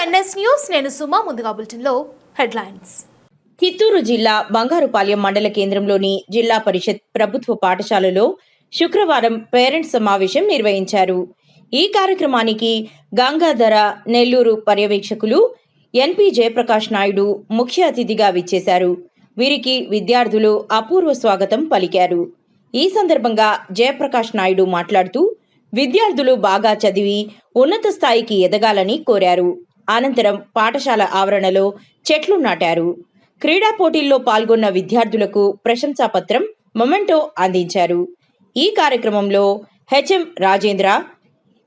NS news నేను సుమా ముందుగా బులెటిన్లో హెడ్లైన్స్. చిత్తూరు జిల్లా బంగారుపాలెం మండల కేంద్రంలోని జిల్లా పరిషత్ ప్రభుత్వ పాఠశాలలో శుక్రవారం పేరెంట్స్ సమావేశం నిర్వహించారు. ఈ కార్యక్రమానికి గంగాధర నెల్లూరు పర్యవేక్షకులు ఎన్పి జయప్రకాష్ నాయుడు ముఖ్య అతిథిగా విచ్చేశారు. వీరికి విద్యార్థులు అపూర్వ స్వాగతం పలికారు. ఈ సందర్భంగా జయప్రకాష్ నాయుడు మాట్లాడుతూ విద్యార్థులు బాగా చదివి ఉన్నత స్థాయికి ఎదగాలని కోరారు. అనంతరం పాఠశాల ఆవరణలో చెట్లు నాటారు. క్రీడా పోటీల్లో పాల్గొన్న విద్యార్థులకు ప్రశంసాపత్రం మొమెంటో అందించారు. ఈ కార్యక్రమంలో HM Rajendra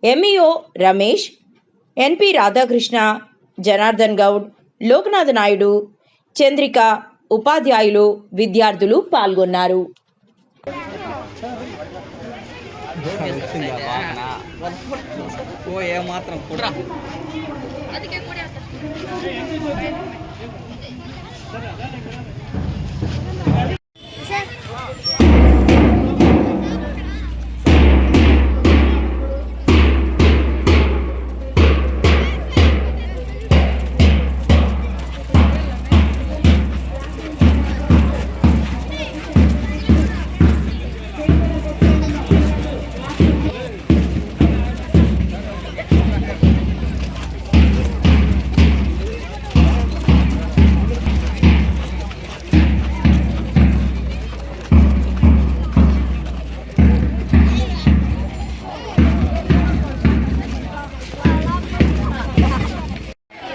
MEO Ramesh NP Radhakrishna Janardhan Goud Lokanath Naidu Chandrika ఉపాధ్యాయులు విద్యార్థులు పాల్గొన్నారు. ఓ ఏమాత్రం సరే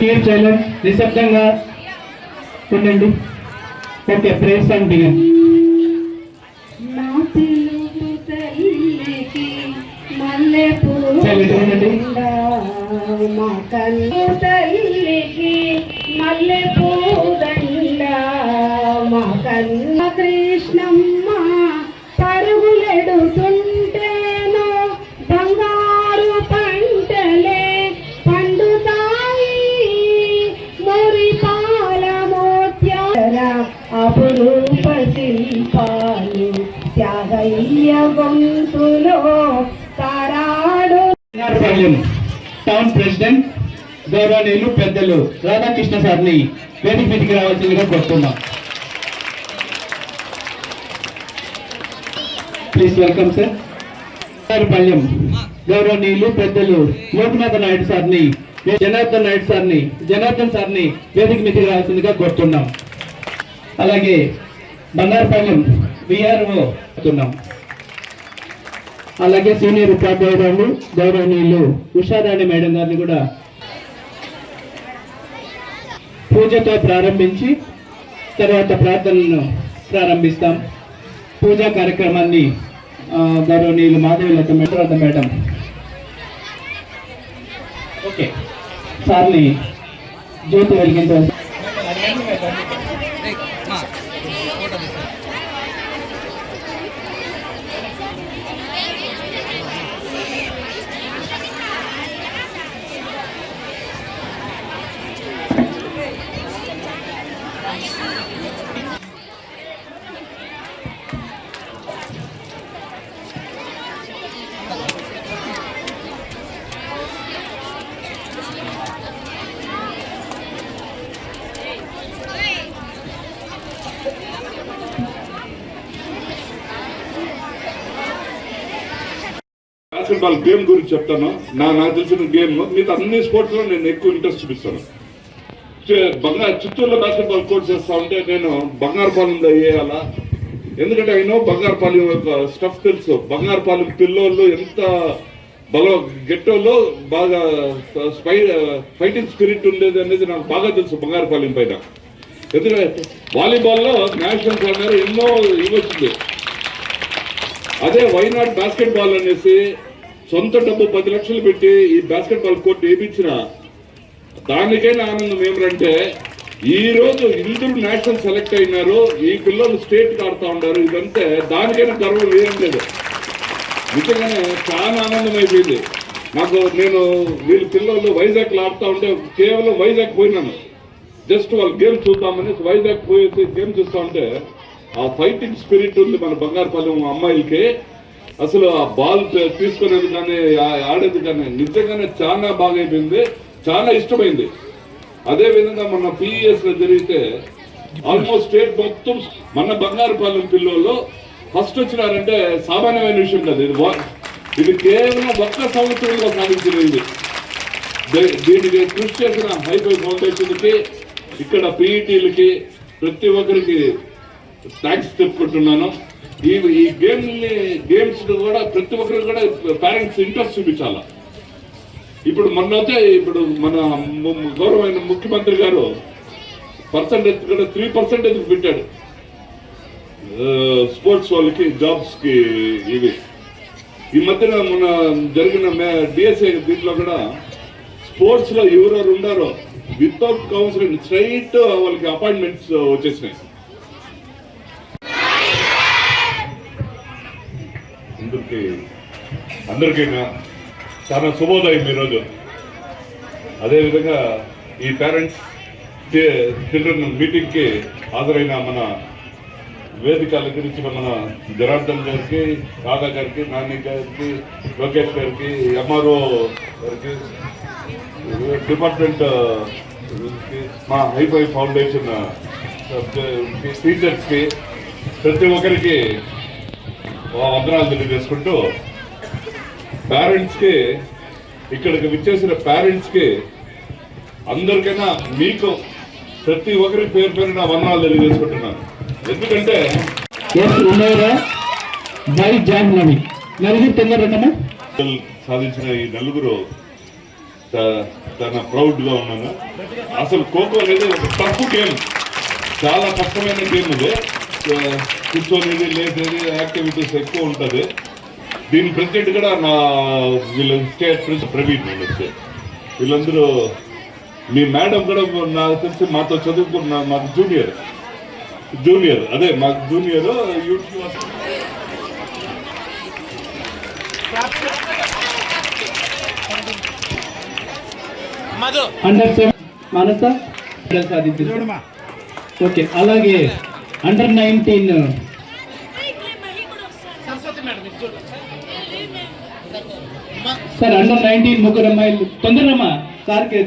కీప్ సైలెన్స్ నిశ్శబ్దంగా ఉండండి. ఓకే ప్రేస్ అండ్ బిగిన్ మల్లె గొంతులో టౌన్ ప్రెసిడెంట్ గౌరవనీయులు పెద్దలు రాధాకృష్ణ సార్ని వేదిక మీదకి రావాల్సిందిగా కోరుతున్నాం. ప్లీజ్ వెల్కమ్ సార్ బంగారుపాలెం గౌరవనీయులు పెద్దలు లోకనాథ నాయుడు సార్ని జనార్దన్ నాయుడు సార్ని జనార్దన్ సార్ని వేదిక మీదకి రావాల్సిందిగా కోరుతున్నాం. అలాగే బంగారపల్లెం విఆర్ఓ కోరుతున్నాం. అలాగే సీనియర్ ఉపాధ్యాయురాలు గౌరవనీయులు ఉషారాణి మేడం గారిని కూడా పూజతో ప్రారంభించి తర్వాత ప్రార్థనలను ప్రారంభిస్తాం. పూజా కార్యక్రమాన్ని ఆ, గౌరవనీయులు మాధవీలత మేడం మేడం. ఓకే. సార్ని జ్యోతి వెలిగించాలి బాస్కెట్బాల్ గేమ్ గురించి చెప్తాను. నా నాకు తెలిసిన గేమ్. మీకు అన్ని స్పోర్ట్స్లో నేను ఎక్కువ ఇంట్రెస్ట్ చూపిస్తాను. బంగారు చిత్తూరులో బాస్కెట్బాల్ కోచ్ చేస్తా ఉంటే నేను బంగారుపాలెం వేయాలా ఎందుకంటే ఆయన బంగారుపాలెం యొక్క స్టఫ్ తెలుసు. బంగారుపాలెం పిల్లోళ్ళు ఎంత బలో గెట్టోలో బాగా స్పై ఫైటింగ్ స్పిరిట్ ఉండేది అనేది నాకు బాగా తెలుసు బంగారుపాలెం పైన. ఎందుకంటే వాలీబాల్లో నేషనల్ ప్లేయర్ ఎన్నో ఇవ్వచ్చింది. అదే వైనాడ్ బాస్కెట్ బాల్ అనేసి సొంత డబ్బు పది లక్షలు పెట్టి ఈ బాస్కెట్ బాల్ కోర్టు వేయించిన దానికైనా ఆనందం ఏమిటంటే ఈ రోజు ఇద్దరు నేషనల్ సెలెక్ట్ అయినారు ఈ పిల్లలు స్టేట్ ఆడుతూ ఉన్నారు ఇదంతే దానికైనా గర్వం ఏం లేదు. నిజంగానే చాలా ఆనందం అయిపోయింది. నాకు నేను వీళ్ళ పిల్లలు వైజాగ్లో ఆడుతూ ఉంటే కేవలం వైజాగ్ పోయినాను. జస్ట్ వాళ్ళు గేమ్ చూద్దామని వైజాగ్ పోయేసి గేమ్ చూస్తా ఉంటే ఆ ఫైటింగ్ స్పిరిట్ ఉంది మన బంగారుపాలెం అమ్మాయిలకి. అసలు ఆ బాల్ తీసుకునేది కానీ ఆడేది కానీ నిజంగానే చాలా బాగా అయిపోయింది చాలా ఇష్టమైంది. అదే విధంగా మన పిఈఎస్లో జరిగితే ఆల్మోస్ట్ స్టేట్ మొత్తం మన బంగారుపాలెం పిల్లలు ఫస్ట్ వచ్చినారంటే సామాన్యమైన విషయం కాదు. ఇది ఇది కేవలం ఒక్క సంవత్సరంలో సాధించినది. దే- దీనికి కృషి చేసిన హైఫై ఫౌండేషన్కి ఇక్కడ పీఈటీలకి ప్రతి ఒక్కరికి థ్యాంక్స్ చెప్పుకుంటున్నాను. ఈ ఈ గేమ్ని గేమ్స్ కూడా ప్రతి ఒక్కరికి కూడా పేరెంట్స్ ఇంట్రెస్ట్ చూపించాల? ఇప్పుడు మొన్న అయితే ఇప్పుడు మన గౌరవమైన ముఖ్యమంత్రి గారు పర్సంటేజ్ కూడా త్రీ పర్సెంటేజ్ పెట్టాడు. స్పోర్ట్స్ వాళ్ళకి జాబ్స్కి ఇవి. ఈ మధ్యన మన జరిగిన డిఎస్ఏ దీంట్లో కూడా స్పోర్ట్స్లో ఎవరెవరు ఉండారో వితౌట్ కౌన్సిలింగ్ స్ట్రైట్ వాళ్ళకి అపాయింట్మెంట్స్ వచ్చేసినాయి. అందరికి అందరికీ చాలా శుభోదయం ఈరోజు. అదేవిధంగా ఈ పేరెంట్స్ చిల్డ్రన్ మీటింగ్కి హాజరైన మన వేదిక అలంకరించిన మన జనార్దన్ గారికి రాధా గారికి నాని గారికి లోకేష్ గారికి ఎంఆర్ఓ గారికి డిపార్ట్మెంట్ మా హైఫై ఫౌండేషన్ టీచర్స్కి ప్రతి ఒక్కరికి వందనాలు తెలియజేసుకుంటూ పేరెంట్స్కి ఇక్కడికి విచ్చేసిన పేరెంట్స్కి అందరికైనా మీకు ప్రతి ఒక్కరి పేరు పేరు నా వందనాలు తెలియజేసుకుంటున్నాను. ఎందుకంటే సాధించిన ఈ నలుగురు తన ప్రౌడ్గా ఉన్నాను అసలు ఖోఖో అనేది ఒక టఫ్ గేమ్ చాలా కష్టమైన గేమ్ ఇది. కూర్చొనేది లేసేది యాక్టివిటీస్ ఎక్కువ ఉంటది. దీని ప్రెసిడెంట్ కూడా నా వీళ్ళ స్టేట్ ప్రెసిడెంట్ ప్రవీణ్ వచ్చి. వీళ్ళందరూ మీ మేడం కూడా నాకు తెలిసి మాతో చదువుకున్న మాకు జూనియర్. జూనియర్ అదే మాకు junior YouTube under seven Manasa? సాధించింది ఓకే అలాగే. Under nineteen sir under nineteen ముగ్గురు అమ్మాయిలు. తొందరమ్మా సార్కి.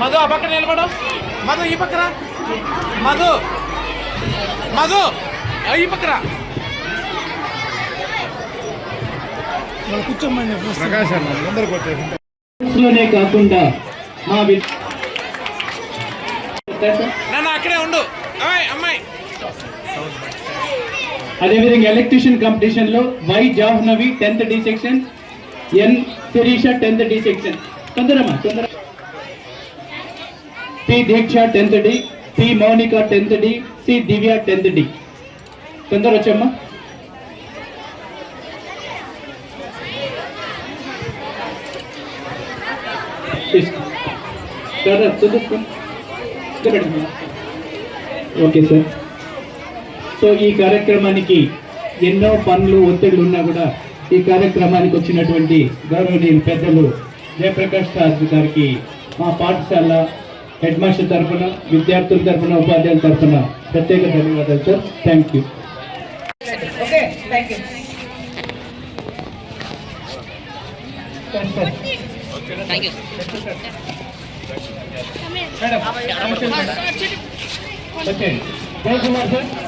మధు ఆ పక్కన నిలబడు. మధు ఈ పక్కన. మధు. మధు ఆ, ఈ పక్కన. లోనే కాకుండా మా ఇక్కడే ఉండు. అమ్మాయి అదేవిధంగా ఎలక్ట్రీషియన్ కాంపిటీషన్లో Y Jahnavi tenth D section N Sirisha tenth D section తొందరమ్మా తొందర P Deeksha tenth D P Mounika tenth D C Divya tenth D తొందర వచ్చమ్మా. తీసుకో. తొందర తొందర ఓకే సార్ సో ఈ కార్యక్రమానికి ఎన్నో పనులు ఒత్తిళ్ళు ఉన్నా కూడా ఈ కార్యక్రమానికి వచ్చినటువంటి గౌరవనీయులు పెద్దలు జయప్రకాష్ రాజు గారికి మా పాఠశాల హెడ్ మాస్టర్ తరఫున విద్యార్థుల తరఫున ఉపాధ్యాయుల తరఫున ప్రత్యేక ధన్యవాదాలు sir thank you madam Jayakumar sir